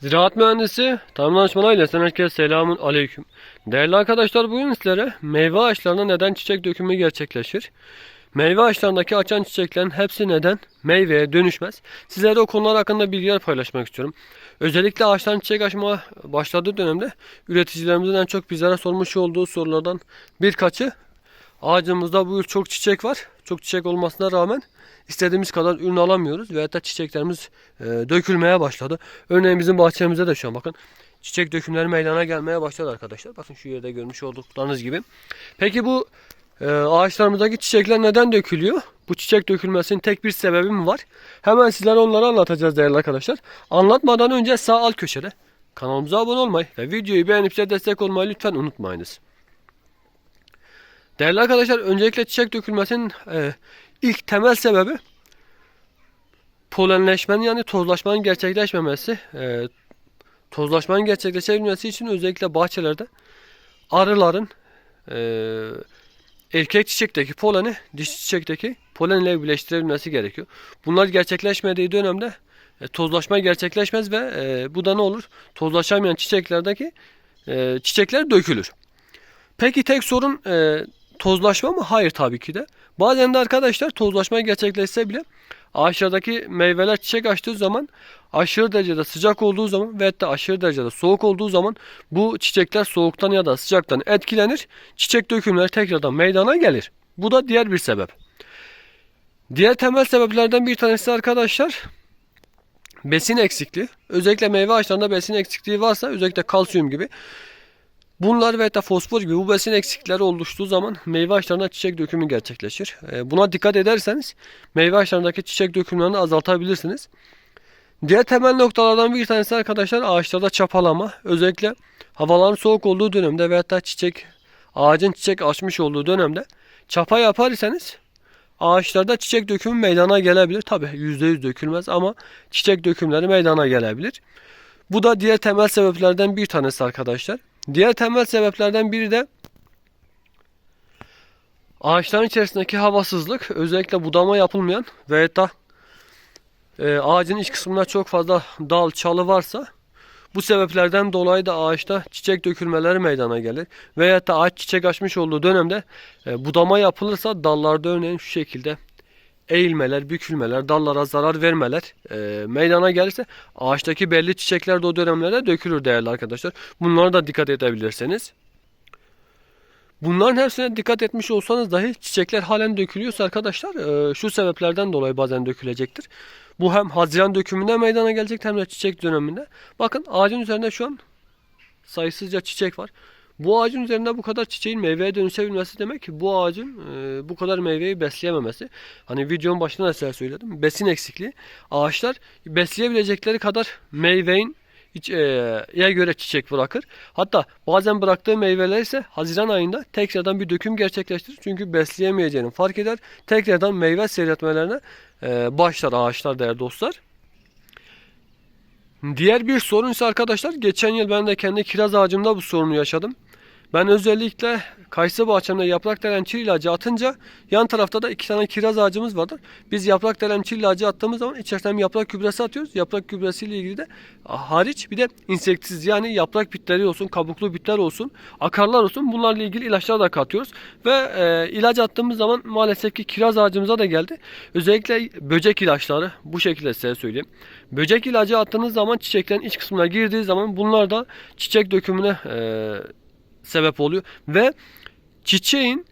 Ziraat mühendisi Tarım Danışmanı ailesinden herkese selamun aleyküm. Değerli arkadaşlar bugün sizlere meyve ağaçlarında neden çiçek dökümü gerçekleşir? Meyve ağaçlarındaki açan çiçeklerin hepsi neden meyveye dönüşmez? Sizlere o konular hakkında bilgiler paylaşmak istiyorum. Özellikle ağaçların çiçek açmaya başladığı dönemde üreticilerimizin en çok bizlere sormuş olduğu sorulardan birkaçı ağacımızda bu yıl çok çiçek var. Çok çiçek olmasına rağmen istediğimiz kadar ürün alamıyoruz ve hatta çiçeklerimiz e, dökülmeye başladı. Örneğin bizim bahçemizde de şu an bakın çiçek dökümleri meydana gelmeye başladı arkadaşlar. Bakın şu yerde görmüş olduklarınız gibi. Peki bu e, ağaçlarımızdaki çiçekler neden dökülüyor? Bu çiçek dökülmesinin tek bir sebebi mi var? Hemen sizlere onları anlatacağız değerli arkadaşlar. Anlatmadan önce sağ alt köşede kanalımıza abone olmayı ve videoyu beğenip bize destek olmayı lütfen unutmayınız. Değerli arkadaşlar öncelikle çiçek dökülmesinin e, ilk temel sebebi polenleşmenin yani tozlaşmanın gerçekleşmemesi. E, tozlaşmanın gerçekleşebilmesi için özellikle bahçelerde arıların e, erkek çiçekteki poleni dişi çiçekteki polen ile birleştirebilmesi gerekiyor. Bunlar gerçekleşmediği dönemde e, tozlaşma gerçekleşmez ve e, bu da ne olur? Tozlaşamayan çiçeklerdeki e, çiçekler dökülür. Peki tek sorun e, tozlaşma mı? Hayır tabii ki de. Bazen de arkadaşlar tozlaşma gerçekleşse bile ağaçlardaki meyveler çiçek açtığı zaman aşırı derecede sıcak olduğu zaman ve hatta aşırı derecede soğuk olduğu zaman bu çiçekler soğuktan ya da sıcaktan etkilenir. Çiçek dökümleri tekrardan meydana gelir. Bu da diğer bir sebep. Diğer temel sebeplerden bir tanesi arkadaşlar besin eksikliği. Özellikle meyve ağaçlarında besin eksikliği varsa özellikle kalsiyum gibi Bunlar ve hatta fosfor gibi bu besin eksikleri oluştuğu zaman meyve ağaçlarında çiçek dökümü gerçekleşir. Ee, Buna dikkat ederseniz meyve ağaçlarındaki çiçek dökümlerini azaltabilirsiniz. Diğer temel noktalardan bir tanesi arkadaşlar ağaçlarda çapalama. Özellikle havaların soğuk olduğu dönemde ve hatta çiçek ağacın çiçek açmış olduğu dönemde çapa yaparsanız ağaçlarda çiçek dökümü meydana gelebilir. Tabi %100 dökülmez ama çiçek dökümleri meydana gelebilir. Bu da diğer temel sebeplerden bir tanesi arkadaşlar. Diğer temel sebeplerden biri de ağaçların içerisindeki havasızlık, özellikle budama yapılmayan ve da e, ağacın iç kısmında çok fazla dal, çalı varsa bu sebeplerden dolayı da ağaçta çiçek dökülmeleri meydana gelir. Veyahut da ağaç çiçek açmış olduğu dönemde e, budama yapılırsa dallarda örneğin şu şekilde eğilmeler, bükülmeler, dallara zarar vermeler e, meydana gelirse ağaçtaki belli çiçekler de o dönemlerde dökülür değerli arkadaşlar. Bunlara da dikkat edebilirsiniz. Bunların hepsine dikkat etmiş olsanız dahi çiçekler halen dökülüyorsa arkadaşlar e, şu sebeplerden dolayı bazen dökülecektir. Bu hem haziran dökümünde meydana gelecek hem de çiçek döneminde. Bakın ağacın üzerinde şu an sayısızca çiçek var. Bu ağacın üzerinde bu kadar çiçeğin meyveye dönüşebilmesi demek ki bu ağacın e, bu kadar meyveyi besleyememesi. Hani videonun başında da size söyledim. Besin eksikliği. Ağaçlar besleyebilecekleri kadar meyvenin ya göre çiçek bırakır. Hatta bazen bıraktığı meyveler ise Haziran ayında tekrardan bir döküm gerçekleştirir. Çünkü besleyemeyeceğini fark eder. Tekrardan meyve seyretmelerine e, başlar ağaçlar değerli dostlar. Diğer bir sorun ise arkadaşlar geçen yıl ben de kendi kiraz ağacımda bu sorunu yaşadım. Ben özellikle kayısı bahçemde yaprak delençir ilacı atınca yan tarafta da iki tane kiraz ağacımız vardır. Biz yaprak delençir ilacı attığımız zaman içerisinden yaprak gübresi atıyoruz. Yaprak gübresiyle ilgili de hariç bir de insektsiz yani yaprak bitleri olsun, kabuklu bitler olsun, akarlar olsun bunlarla ilgili ilaçlar da katıyoruz. Ve e, ilaç attığımız zaman maalesef ki kiraz ağacımıza da geldi. Özellikle böcek ilaçları bu şekilde size söyleyeyim. Böcek ilacı attığınız zaman çiçeklerin iç kısmına girdiği zaman bunlar da çiçek dökümüne e, sebep oluyor ve çiçeğin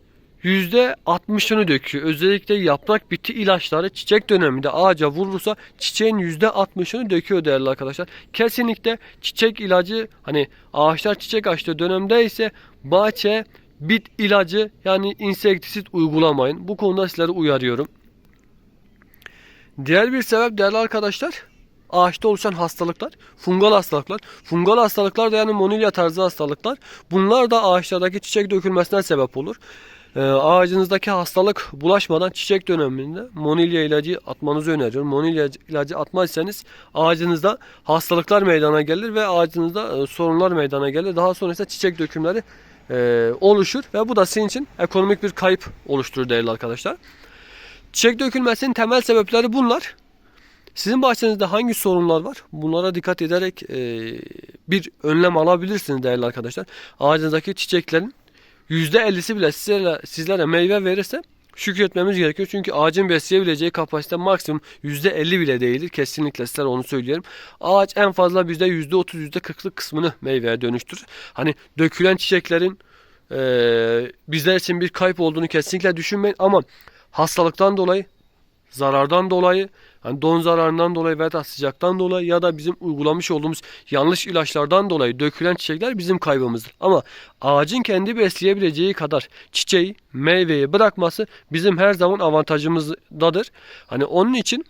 %60'ını döküyor. Özellikle yaprak biti ilaçları çiçek döneminde ağaca vurursa çiçeğin %60'ını döküyor değerli arkadaşlar. Kesinlikle çiçek ilacı hani ağaçlar çiçek açtığı dönemde ise bahçe bit ilacı yani insektisit uygulamayın. Bu konuda sizleri uyarıyorum. Diğer bir sebep değerli arkadaşlar ağaçta oluşan hastalıklar, fungal hastalıklar. Fungal hastalıklar da yani monilya tarzı hastalıklar. Bunlar da ağaçlardaki çiçek dökülmesine sebep olur. Ee, ağacınızdaki hastalık bulaşmadan çiçek döneminde monilya ilacı atmanızı öneriyorum. Monilya ilacı atmazsanız ağacınızda hastalıklar meydana gelir ve ağacınızda e, sorunlar meydana gelir. Daha sonra ise çiçek dökümleri e, oluşur ve bu da sizin için ekonomik bir kayıp oluşturur değerli arkadaşlar. Çiçek dökülmesinin temel sebepleri bunlar. Sizin bahçenizde hangi sorunlar var? Bunlara dikkat ederek e, bir önlem alabilirsiniz değerli arkadaşlar. Ağacınızdaki çiçeklerin %50'si bile sizlere, sizlere meyve verirse şükretmemiz gerekiyor. Çünkü ağacın besleyebileceği kapasite maksimum %50 bile değildir. Kesinlikle sizlere onu söylüyorum. Ağaç en fazla bizde %30, %40'lık kısmını meyveye dönüştürür. Hani dökülen çiçeklerin e, bizler için bir kayıp olduğunu kesinlikle düşünmeyin. Ama hastalıktan dolayı, zarardan dolayı, hani don zararından dolayı veya sıcaktan dolayı ya da bizim uygulamış olduğumuz yanlış ilaçlardan dolayı dökülen çiçekler bizim kaybımızdır. Ama ağacın kendi besleyebileceği kadar çiçeği, meyveyi bırakması bizim her zaman avantajımızdadır. Hani onun için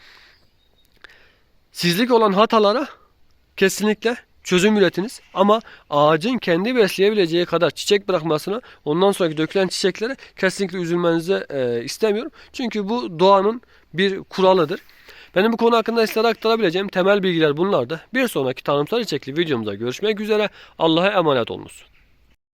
sizlik olan hatalara kesinlikle çözüm üretiniz. Ama ağacın kendi besleyebileceği kadar çiçek bırakmasına ondan sonraki dökülen çiçeklere kesinlikle üzülmenizi e, istemiyorum. Çünkü bu doğanın bir kuralıdır. Benim bu konu hakkında sizlere aktarabileceğim temel bilgiler bunlardı. Bir sonraki tanımsal içerikli videomuzda görüşmek üzere. Allah'a emanet olunuz.